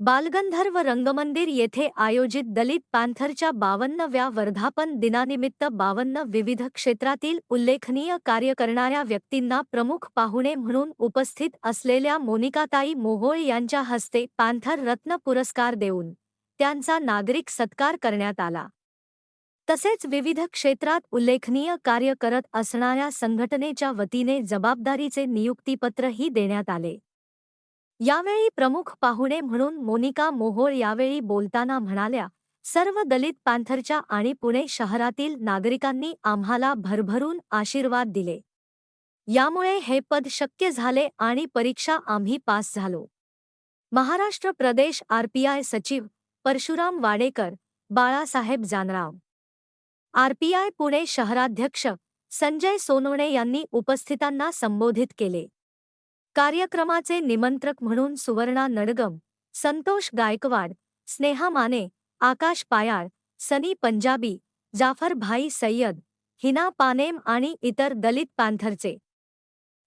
बालगंधर्व रंगमंदिर येथे आयोजित दलित पॅन्थरच्या बावन्नव्या वर्धापन दिनानिमित्त बावन्न विविध क्षेत्रातील उल्लेखनीय कार्य करणाऱ्या व्यक्तींना प्रमुख पाहुणे म्हणून उपस्थित असलेल्या मोनिकाताई मोहोळ यांच्या हस्ते पॅन्थर रत्न पुरस्कार देऊन त्यांचा नागरिक सत्कार करण्यात आला. तसेच विविध क्षेत्रात उल्लेखनीय कार्य करत असणाऱ्या संघटनेच्या वतीने जबाबदारीचे नियुक्तीपत्रही देण्यात आले. यावेळी प्रमुख पाहुणे म्हणून मोनिका मोहोळ यावेळी बोलताना म्हणाल्या सर्व दलित पॅन्थरच्या आणि पुणे शहरातील नागरिकांनी आम्हाला भरभरून आशीर्वाद दिले. यामुळे हे पद शक्य झाले आणि परीक्षा आम्ही पास झालो. महाराष्ट्र प्रदेश आरपीआय सचिव परशुराम वाडेकर बाळासाहेब जानराव. आरपीआय पुणे शहराध्यक्ष संजय सोनवणे यांनी उपस्थितांना संबोधित केले. कार्यक्रमाचे निमंत्रक म्हणून सुवर्णा नडगम संतोष गायकवाड स्नेहा माने आकाश पायाळ सनी पंजाबी जाफर भाई सय्यद हिना पानेम आणि इतर दलित पॅन्थरचे.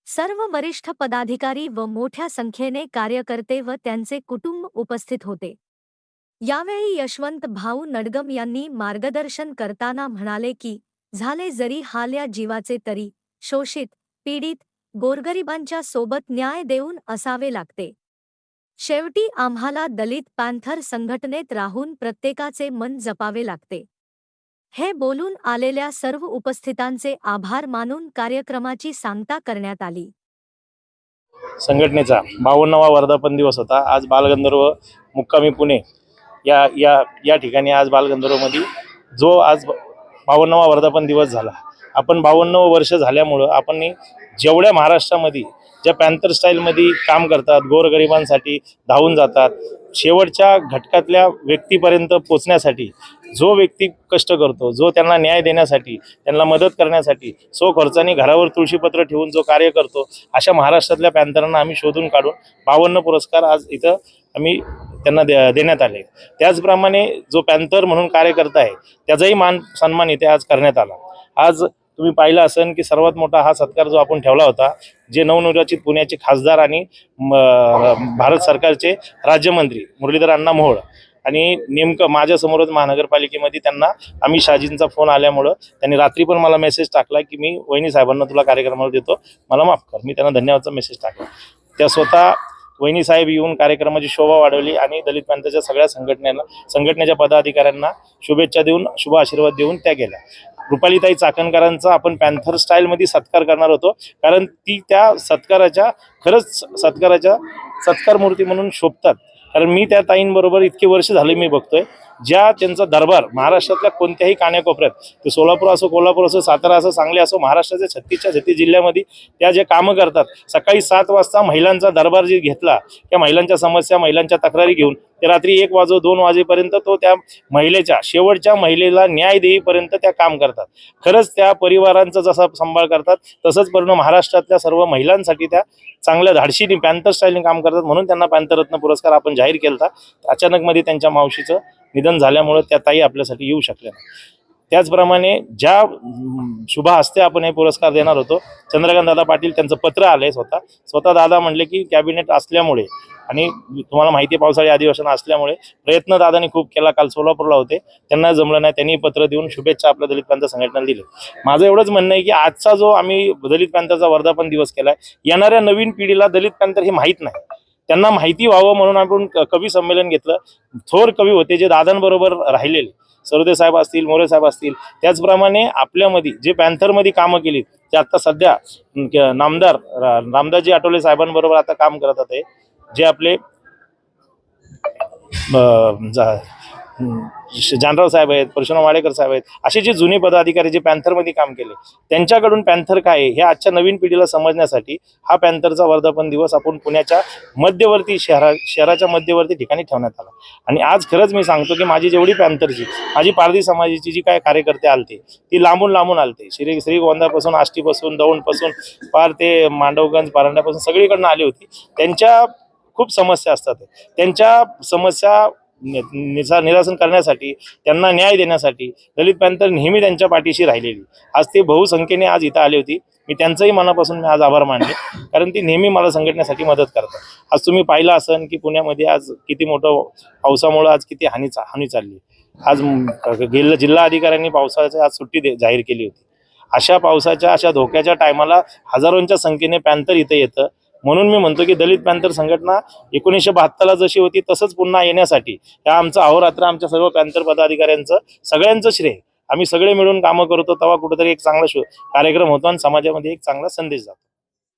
सर्व वरिष्ठ पदाधिकारी व मोठ्या संख्येने कार्यकर्ते व त्यांचे कुटुंब उपस्थित होते. यावेळी यशवंत भाऊ नडगम यांनी मार्गदर्शन करताना म्हणाले की झाले जरी हाल्या जीवाचे तरी शोषित पीडित गोरगरिबांच्या सोबत न्याय देऊन असावे लागते. शेवटी आम्हाला दलित पॅन्थर संघटनेत राहून प्रत्येकाचे मन जपावे लागते. हे बोलून आलेल्या सर्व उपस्थितांचे आभार मानून कार्यक्रमाची सांगता करण्यात आली. संघटनेचा बावन्नवा वर्धापन दिवस होता. आज बालगंधर्व मुक्कामी पुणे या या या ठिकाणी आज बालगंधर्वमध्ये जो आज बावन्नवा वर्धापन दिवस झाला. आपण बावन्न वर्ष झाल्यामुळं आपण जेवढ्या महाराष्ट्रामध्ये ज्या पॅन्थर स्टाईलमध्ये काम करतात गोरगरिबांसाठी धावून जातात शेवटच्या घटकातल्या व्यक्तीपर्यंत पोचण्यासाठी जो व्यक्ती कष्ट करतो जो त्यांना न्याय देण्यासाठी त्यांना मदत करण्यासाठी सो खर्चाने घरावर तुळशीपत्र ठेवून जो कार्य करतो अशा महाराष्ट्रातल्या पॅन्थरांना आम्ही शोधून काढून बावन्न पुरस्कार आज इथं आम्ही त्यांना दे देण्यात आले. त्याचप्रमाणे जो पॅन्थर म्हणून कार्य करत आहे त्याचाही मान सन्मान इथे आज करण्यात आला. आज तुम्ही पाहिलं असेल की सर्वात मोठा हा सत्कार जो आपण ठेवला होता जे नवनिर्वाचित पुण्याचे खासदार आणि म, भारत सरकारचे राज्यमंत्री मुरलीधर अण्णा मोहोळ आणि नेमकं माझ्यासमोरच महानगरपालिकेमध्ये त्यांना अमित शाजींचा फोन आल्यामुळं त्यांनी रात्री पण मला मेसेज टाकला की मी वहिनी साहेबांना तुला कार्यक्रमाला देतो मला माफ कर मी त्यांना धन्यवादचा मेसेज टाकला. त्या स्वतः वहिनी साहेब येऊन कार्यक्रमाची शोभा वाढवली आणि दलित पॅन्थरच्या सगळ्या संघटनेला संघटनेच्या पदाधिकाऱ्यांना शुभेच्छा देऊन शुभ आशीर्वाद देऊन त्या गेल्या. रुपालीताई चाकणकरांचा आपण पॅन्थर स्टाईलमध्ये सत्कार करणार होतो. कारण ती त्या सत्काराच्या खरंच सत्काराच्या सत्कार मूर्ती म्हणून शोभतात. कारण मी त्या ताईंबरोबर इतके वर्ष झाले मी बघतोय. ज्या त्यांचा दरबार महाराष्ट्रातल्या कोणत्याही कान्याकोपऱ्यात ते सोलापूर असो कोल्हापूर असो सातारा असो सांगली असो महाराष्ट्राच्या छत्तीसच्या छत्तीस जिल्ह्यामध्ये त्या जे कामं करतात सकाळी सात वाजता महिलांचा दरबार जे घेतला त्या महिलांच्या समस्या महिलांच्या तक्रारी घेऊन ते रात्री एक वाजो दोन वाजेपर्यंत तो त्या महिलेच्या शेवटच्या महिलेला न्याय देईपर्यंत त्या काम करतात. खरंच त्या परिवारांचा जसा सांभाळ करतात तसंच पूर्ण महाराष्ट्रातल्या सर्व महिलांसाठी त्या चांगल्या धाडशीने पॅन्थर स्टाईलने काम करतात म्हणून त्यांना पॅन्थरत्न पुरस्कार आपण जाहीर केला अचानकमध्ये त्यांच्या मावशीचं निधन झाल्यामुळं त्या ताई आपल्यासाठी येऊ शकल्या नाही. त्याचप्रमाणे ज्या शुभा शुभ हस्ते आपण हे पुरस्कार देणार होतो चंद्रकांत दादा पाटील त्यांचं पत्र आलंय स्वतः. स्वतः दादा म्हणले की कॅबिनेट असल्यामुळे आणि तुम्हाला माहिती आहे पावसाळी अधिवेशन असल्यामुळे प्रयत्न दादानी खूप केला. काल सोलापूरला होते. त्यांना जमलं नाही. त्यांनी पत्र देऊन शुभेच्छा आपल्या दलित प्रांत संघटनेला दिले. माझं एवढंच म्हणणं आहे की आजचा जो आम्ही दलित प्रांताचा वर्धापन दिवस केलाय येणाऱ्या नवीन पिढीला दलित प्रांत हे माहीत नाही. त्यांना माहिती व्हावं म्हणून आपण क- कवी संमेलन घेतलं. थोर कवी होते जे दादांबरोबर राहिलेले. सरोदे साहेब असतील मोरे साहेब असतील. त्याचप्रमाणे आपल्यामध्ये जे पॅन्थरमध्ये कामं केली ते आता सध्या नामदार रा- रामदासजी आठवले साहेबांबरोबर आता काम करत आहे जे आपले जा- जानराव साहेब आहेत परशुराम वाडेकर साहेब आहेत असे जे जुने पदाधिकारी जे पॅन्थरमध्ये काम केले त्यांच्याकडून पॅन्थर काय आहे हे आजच्या नवीन पिढीला समजण्यासाठी हा पॅन्थरचा वर्धापन दिवस आपण पुण्याच्या मध्यवर्ती शहरा शहराच्या मध्यवर्ती ठिकाणी ठेवण्यात आला. आणि आज खरंच मी सांगतो की माझी जेवढी पॅन्थरची माझी पारधी समाजाची जी काय कार्यकर्ते आलते ती लांबून लांबून आलते. श्री श्रीगोंदापासून आष्टीपासून दौंडपासून पार ते मांडवगंज पारंड्यापासून सगळीकडनं आली होती. त्यांच्या खूप समस्या असतात. त्यांच्या समस्या निसा निरासन करण्यासाठी त्यांना न्याय देण्यासाठी दलित पॅन्थर नेहमी त्यांच्या पाठीशी राहिलेली. आज ते बहुसंख्येने आज इथं आली होती. मी त्यांचंही मनापासून मी आज आभार मानले. कारण ती नेहमी मला संघटनेसाठी मदत करतात. आज तुम्ही पाहिलं असन की पुण्यामध्ये आज किती मोठं पावसामुळं आज किती हानी हानी चालली. आज म- गेल्या जिल्हा अधिकाऱ्यांनी पावसाची आज सुट्टी दे- जाहीर केली होती. अशा पावसाच्या अशा धोक्याच्या टायमाला हजारोंच्या संख्येने पॅन्थर इथं येतं. म्हणून मी म्हणतो की दलित पॅन्थर संघटना एकोणीसशे बहात्तरला जशी होती तसंच पुन्हा येण्यासाठी त्या आमचं अहोरात्र आमच्या सर्व पॅन्थर पदाधिकाऱ्यांचं सगळ्यांचं श्रेय. आम्ही सगळे मिळून कामं करतो तेव्हा कुठेतरी एक चांगला कार्यक्रम होतो आणि समाजामध्ये एक चांगला संदेश जातो.